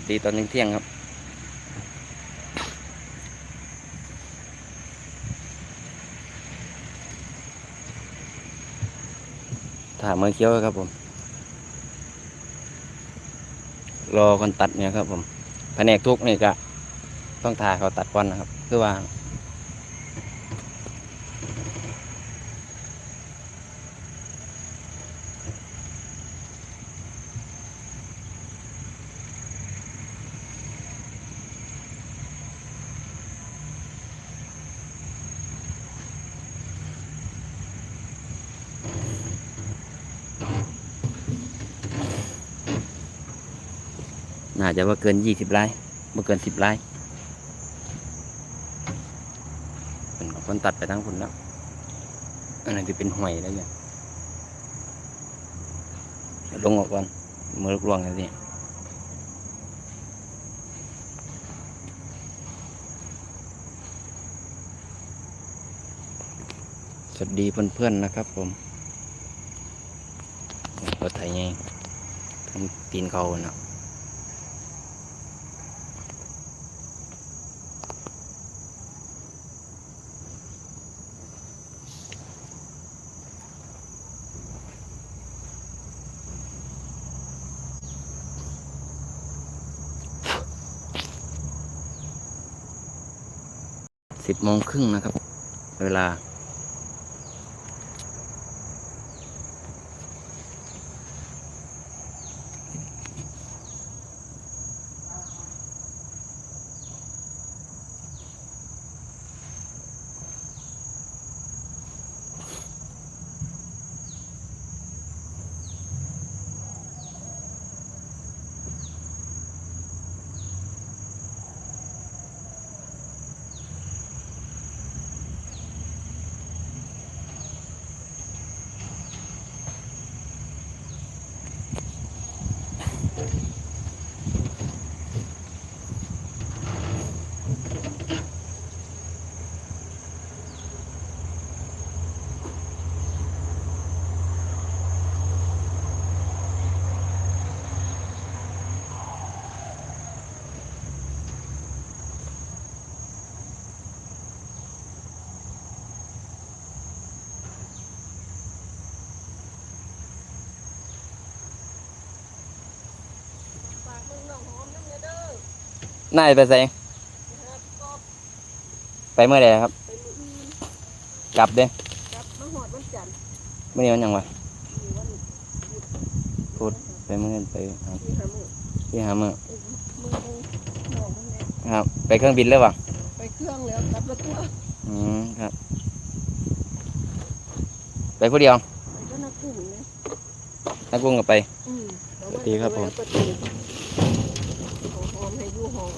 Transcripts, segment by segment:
วัสดีตอนเที่ยงครับ ถามเมื่อเคี้ยวครับผม รอคนตัดเนี่ยครับผม แผนกทุกนี่ก็ต้องทาเขาตัดก่อนนะครับ คือว่า น่าจจะว่าเกินยี่สิบไร่บ่เกินสิบไร่เป็นคนตัดไปทั้งคนแล้ว อันนั้นจะเป็นหอยแล้วเนี่ยลงออกก่อนมือลูกลวงกันสิสวัสดีเพื่อนๆนะครับผมรถไถไงทำตีนเขาเนาะ สิบโมงครึ่งนะครับ เวลาายไปใส่นะครับก็ไปเมื่อไหร่ครับ ไปมืออื่นกลับเด้กลับมาหอดวันจันทร์เมื่อนี้วันหยังวะอยู่วันหยุดพูดไปเมื่อไปครับที่หาหมูที่หาเมื่อเอ้ยมึงมึงน้องมึงเนี่ยครับ ไปเครื่องบินเลยปะไปเครื่องแล้วกลับรถทัวร์อืมครับ ไปผู้เดียวไปก็นักกุ้งเนี่ยนักกุ้งก็ไป อืมเยวสวัสดีครับผมเวลาเปิดตัวของหอมให้อยู่ห้อง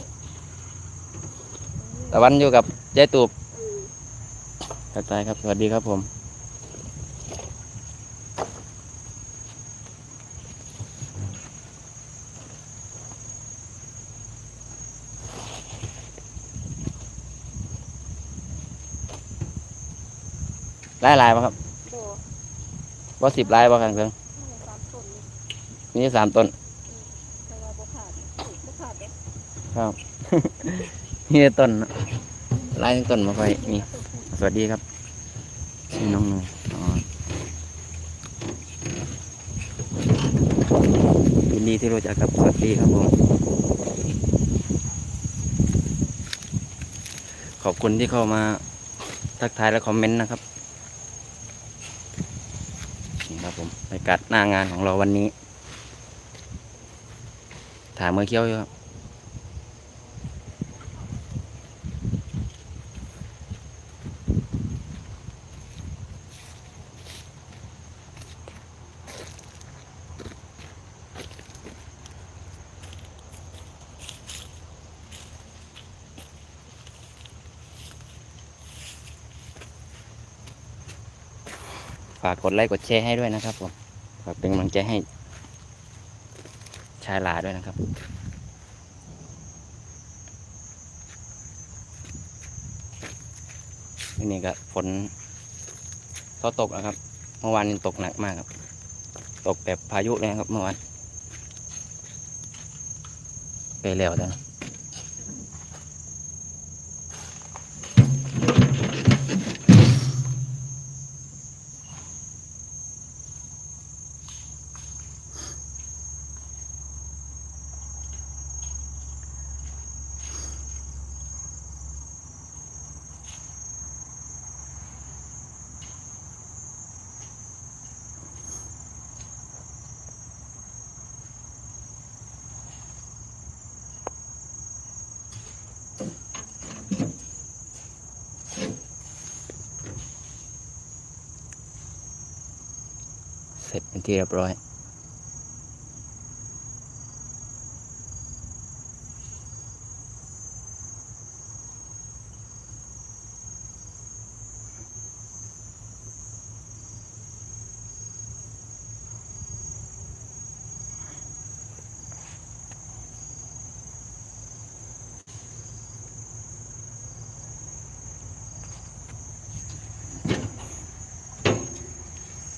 ตะวันอยู่กับยายตูบอืมทักทายครับ สวัสดีครับผม ลายลายป่ะครับบ่ว่าสิบลายป่ะครับเพิ่งสามต้นนี่มีสามต้นแต่ว่าบ่ขาดบ่ขาดเด้ครับ มีแต่ต้นลายต้นมาค่อยมีสวัสดีครับชื่อน้องหนูอ๋อยินดีที่รู้จักครับ สวัสดีครับผม ขอบคุณที่เข้ามาทักทายและคอมเมนต์นะครับนี่ครับผมบรรยากาศหน้างานของเราวันนี้ ถามเมื่อเคี้ยวอยู่ครับ ฝากกดไลค์กดแชร์ให้ด้วยนะครับผมฝากเป็นกำลังใจให้ ชายลาด้วยนะครับนี่ก็ฝนก็ตกนะครับ เมื่อวานนี้ตกหนักมากครับ ตกแบบพายุเลยนะครับเมื่อวานใกล้แล้วแล้วนะ เสร็จเป็นที่เรียบร้อย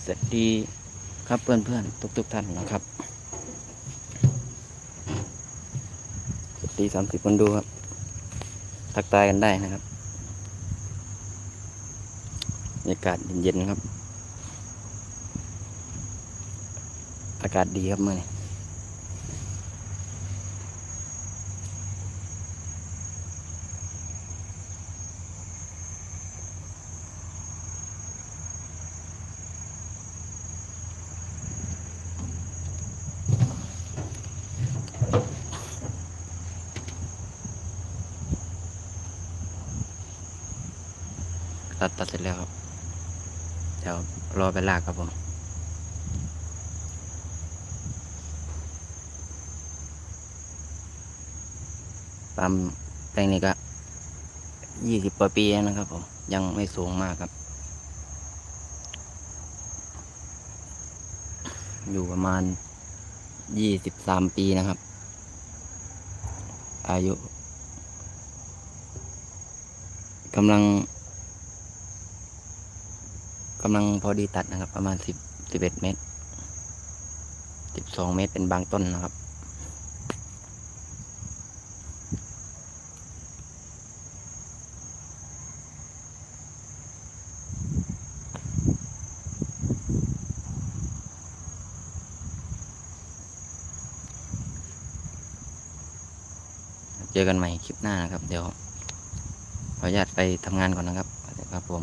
สวัสดี ครับเพื่อนเพื่อนทุกทุกๆท่านนะครับตีสามสิบคนดูครับ ทักตายกันได้นะครับบรรยากาศเย็นๆครับ อากาศดีครับเมื่อนี้ ตัดตัดเสร็จแล้วครับ เดี๋ยวรอไปลากครับผมปั๊มแปลงนี้ก็ยี่สิบกว่าปีนะครับผม ยังไม่สูงมากครับ อยู่ประมาณยี่สิบสามปีนะครับ อายุกำลัง กำลังพอดีตัดนะครับ ประมาณสิบสิบเอ็ดเมตรสิบสองเมตรเป็นบางต้นนะครับ เจอกันใหม่คลิปหน้านะครับ เดี๋ยวขออนุญาตไปทำงานก่อนนะครับครับผม